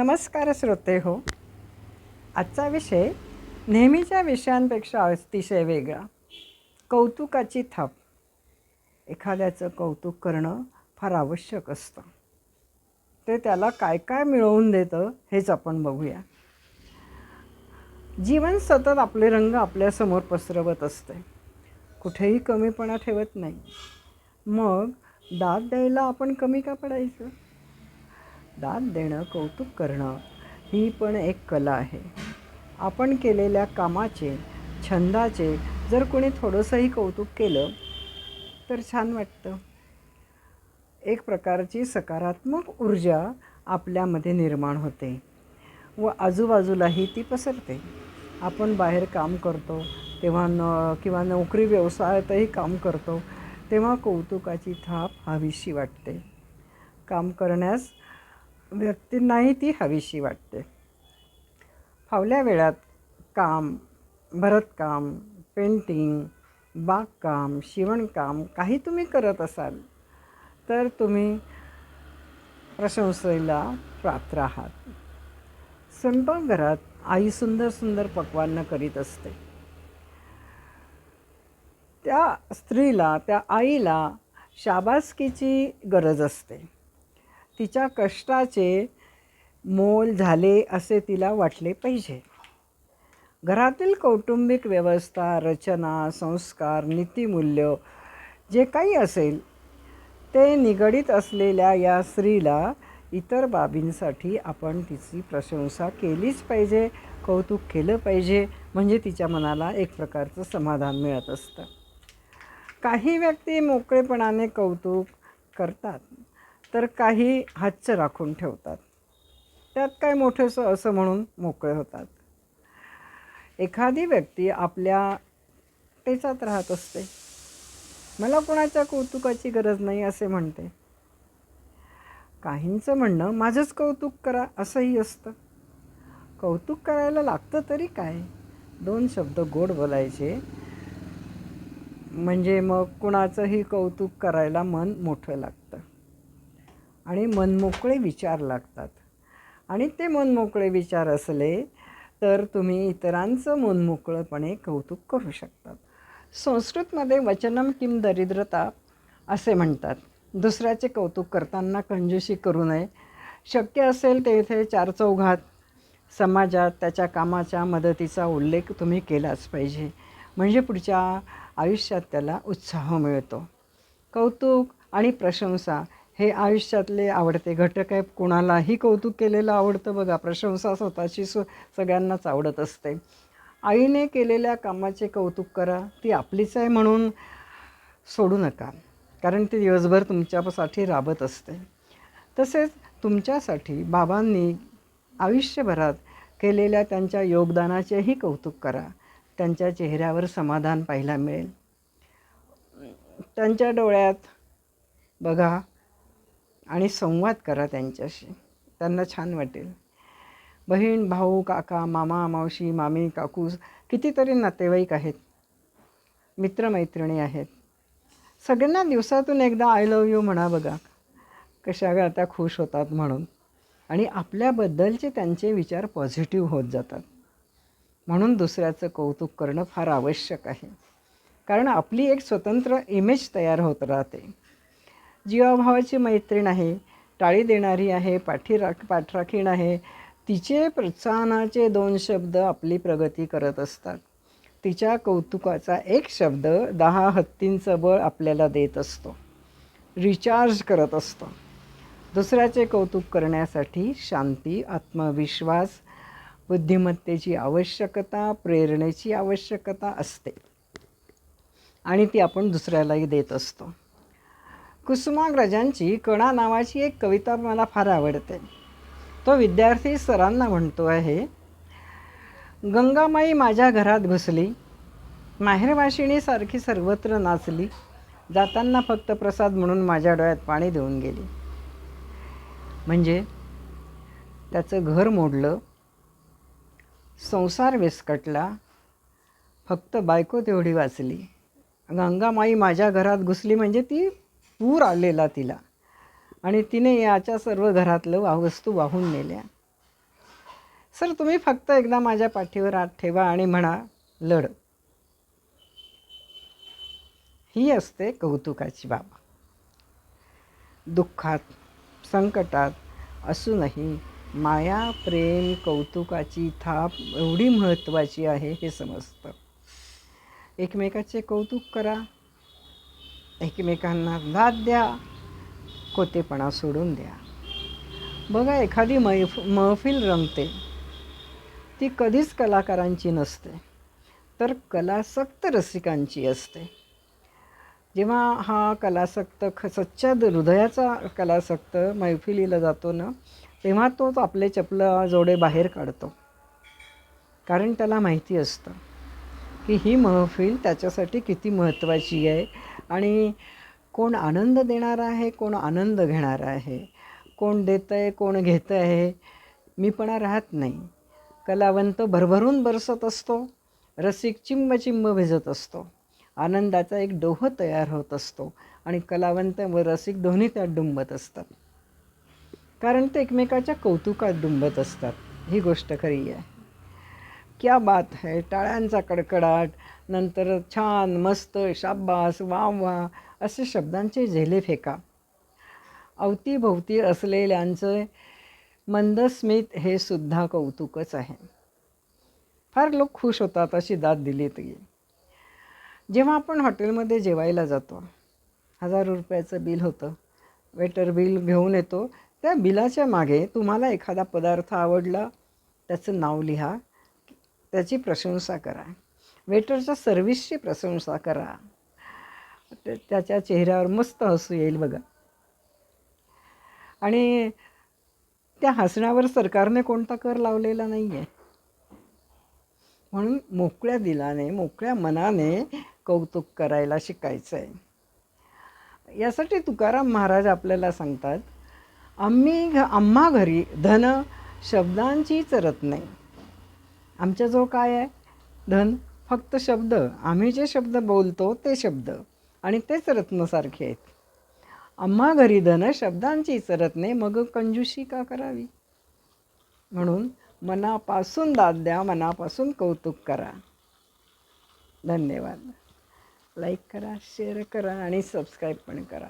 नमस्कार श्रोते हो. आजचा विषय नेहमीच्या विषयांपेक्षा अतिशय वेगळा. कौतुकाची थाप. एखाद्याचं कौतुक करणं फार आवश्यक असतं. ते त्याला काय काय मिळवून देतं हेच आपण बघूया. जीवन सतत आपले रंग आपल्यासमोर पसरवत असते. कुठेही कमीपणा ठेवत नाही. मग दाद द्यायला आपण कमी का पडायचं? दाद देणं कौतुक करणं ही पण एक कला आहे. आपण केलेल्या कामाचे छंदाचे जर कोणी थोडंसंही कौतुक केलं तर छान वाटतं. एक प्रकारची सकारात्मक ऊर्जा आपल्यामध्ये निर्माण होते व आजूबाजूलाही ती पसरते. आपण बाहेर काम करतो तेव्हा न किंवा नोकरी व्यवसायातही काम करतो तेव्हा कौतुकाची थाप हवीशी वाटते. काम करण्यास व्यक्तींनाही ती हवीशी वाटते. फावल्या वेळात काम भरतकाम पेंटिंग बागकाम शिवणकाम काही तुम्ही करत असाल तर तुम्ही प्रशंसेला पात्र आहात. स्वयंपाकघरात आई सुंदर सुंदर पक्वान्न करीत असते. त्या स्त्रीला त्या आईला शाबासकीची गरज असते. तिच्या कष्टाचे मोल झाले असे तिला वाटले पाहिजे. घरातील कौटुंबिक व्यवस्था रचना संस्कार नीतिमूल्य जे काही असेल ते निगडीत असलेल्या या स्त्रीला इतर बाबींसाठी आपण तिची प्रशंसा केलीच पाहिजे कौतुक केलं पाहिजे म्हणजे तिच्या मनाला एक प्रकारचं समाधान मिळत असतं. काही व्यक्ती मोकळेपणाने कौतुक करतात. तर काही हातचं राखून ठेवतात. त्यात काय मोठंसं असं म्हणून मोकळे होतात. एखादी व्यक्ती आपल्या टेचात राहत असते. मला कोणाच्या कौतुकाची गरज नाही असे म्हणते. काहींचं म्हणणं माझंच कौतुक करा असंही असतं. कौतुक करायला लागतं तरी काय? दोन शब्द गोड बोलायचे. म्हणजे मग कुणाचंही कौतुक करायला मन मोठं लागतं. आणि मनमोकळे विचार लागतात. आणि ते मनमोकळे विचार असले तर तुम्ही इतरांचं मनमोकळंपणे कौतुक करू शकतात. संस्कृतमध्ये वचनम किम दरिद्रता असे म्हणतात. दुसऱ्याचे कौतुक करताना कंजूशी करू नये. शक्य असेल तेथे चार चौघात समाजात त्याच्या कामाच्या मदतीचा उल्लेख तुम्ही केलाच पाहिजे. म्हणजे पुढच्या आयुष्यात त्याला उत्साह मिळतो. कौतुक आणि प्रशंसा हे आयुष्यातले आवडते घटक आहे. कुणालाही कौतुक केलेलं आवडतं बघा. प्रशंसा स्वतःची सु सगळ्यांनाच आवडत असते. आईने केलेल्या कामाचे कौतुक करा. ती आपलीच आहे म्हणून सोडू नका. कारण ती दिवसभर तुमच्यासाठी राबत असते. तसेच तुमच्यासाठी बाबांनी आयुष्यभरात केलेल्या त्यांच्या योगदानाचेही कौतुक करा. त्यांच्या चेहऱ्यावर समाधान पाहायला मिळेल. त्यांच्या डोळ्यात बघा आणि संवाद करा त्यांच्याशी. त्यांना छान वाटेल. बहीण भाऊ काका मामा मावशी मामी काकू कितीतरी नातेवाईक आहेत. मित्रमैत्रिणी आहेत. सगळ्यांना दिवसातून एकदा आय लव यू म्हणा बघा. कशा त्या खुश होतात म्हणून. आणि आपल्याबद्दलचे त्यांचे विचार पॉझिटिव्ह होत जातात. म्हणून दुसऱ्याचं कौतुक करणं फार आवश्यक आहे. कारण आपली एक स्वतंत्र इमेज तयार होत राहते. जीवाभावाची मैत्रीण आहे टाळी देणारी आहे पाठी राख पाठराखीण आहे तिचे प्रोत्साहनाचे दोन शब्द आपली प्रगती करत असतात. तिच्या कौतुकाचा एक शब्द दहा हत्तींचं बळ आपल्याला देत असतो. रिचार्ज करत असतो. दुसऱ्याचे कौतुक करण्यासाठी शांती आत्मविश्वास बुद्धिमत्तेची आवश्यकता प्रेरणेची आवश्यकता असते. आणि ती आपण दुसऱ्यालाही देत असतो. कुसुमाग्रजांची कणा नावाची एक कविता मला फार आवडते. तो विद्यार्थी सरांना म्हणतो आहे गंगामाई माझ्या घरात घुसली माहेरवाशिणीसारखी सर्वत्र नाचली जाताना फक्त प्रसाद म्हणून माझ्या डोळ्यात पाणी देऊन गेली. म्हणजे त्याचं घर मोडलं संसार विस्कटला फक्त बायको तेवढी वाचली. गंगामाई माझ्या घरात घुसली म्हणजे ती पूर आलेला तिला. आणि तिने याच्या सर्व घरातलं वस्तू वाहून नेल्या. सर तुम्ही फक्त एकदा माझ्या पाठीवर हात ठेवा आणि म्हणा लढ. ही असते कौतुकाची बाब. दुःखात संकटात असूनही माया प्रेम कौतुकाची थाप एवढी महत्त्वाची आहे हे समजतं. एकमेकाचे कौतुक करा. एकमेकांना दाद द्या कोतेपणा सोडून द्या. बघा एखादी मैफ महफिल रंगते. ती कधीच कलाकारांची नसते तर कलासक्त रसिकांची असते. जेव्हा हा कलासक्त ख सच्च्या हृदयाचा कलासक्त मैफिलीला जातो ना तेव्हा तोच आपले चपलं जोडे बाहेर काढतो. कारण त्याला माहिती असतं. की ही महफिल त्याच्यासाठी किती महत्त्वाची आहे? आणि कोण आनंद देणार आहे कोण आनंद घेणार आहे? कोण देतं आहे कोण घेतं आहे मीपणा राहत नाही. कलावंत भरभरून बरसत असतो रसिक चिंब चिंब भिजत असतो. आनंदाचा एक डोह तयार होत असतो आणि कलावंत व रसिक दोन्ही त्यात डुंबत असतात. कारण ते एकमेकाच्या कौतुकात डुंबत असतात. ही गोष्ट खरी आहे. क्या बात है टाळ्यांचा कडकडाट नंतर छान मस्त शाब्बास वा वा असे शब्दांचे झेले फेका. अवतीभोवती असलेल्यांचं मंदस्मित हे सुद्धा कौतुकच आहे. फार लोक खुश होतात अशी दाद दिली तरी जेव्हा आपण हॉटेलमध्ये जेवायला जातो हजार रुपयाचं बिल होतं. वेटर बिल घेऊन येतो. त्या बिलाच्या मागे तुम्हाला एखादा पदार्थ आवडला त्याचं नाव लिहा. त्याची प्रशंसा करा. वेटरच्या सर्विसची प्रशंसा करा. त्याच्या चेहऱ्यावर मस्त हसू येईल बघा. आणि त्या हसण्यावर सरकारने कोणता कर लावलेला नाही आहे म्हणून मोकळ्या दिलाने मोकळ्या मनाने कौतुक करायला शिकायचं आहे यासाठी तुकाराम महाराज आपल्याला सांगतात आम्ही घ आम्हा घरी धन शब्दांचीच रत्ने आमच्याजवळ काय आहे? धन फक्त शब्द. आम्ही जे शब्द बोलतो ते शब्द. आणि तेच रत्नसारखे आहेत. आम्हा घरी धन शब्दांचीच रत्ने मग कंजूशी का करावी? म्हणून मनापासून दाद द्या मनापासून कौतुक करा. धन्यवाद. लाईक करा शेअर करा आणि सबस्क्राईब पण करा.